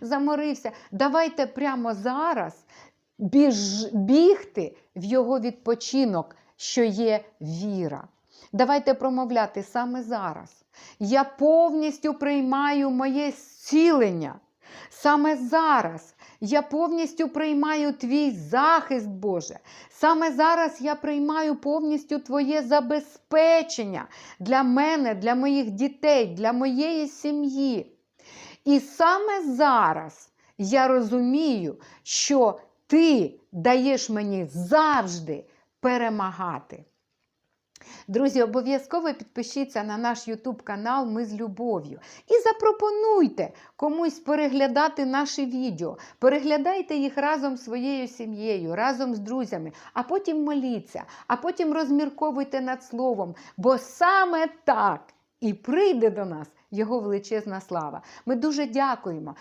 заморився. Давайте прямо зараз біж, бігти в його відпочинок, що є віра. Давайте промовляти саме зараз. Я повністю приймаю моє зцілення. Саме зараз я повністю приймаю твій захист, Боже. Саме зараз я приймаю повністю Твоє забезпечення для мене, для моїх дітей, для моєї сім'ї. І саме зараз я розумію, що ти даєш мені завжди перемагати. Друзі, обов'язково підпишіться на наш YouTube канал Ми з любов'ю і запропонуйте комусь переглядати наші відео. Переглядайте їх разом з своєю сім'єю, разом з друзями, а потім моліться, а потім розмірковуйте над словом, бо саме так і прийде до нас його величезна слава. Ми дуже дякуємо,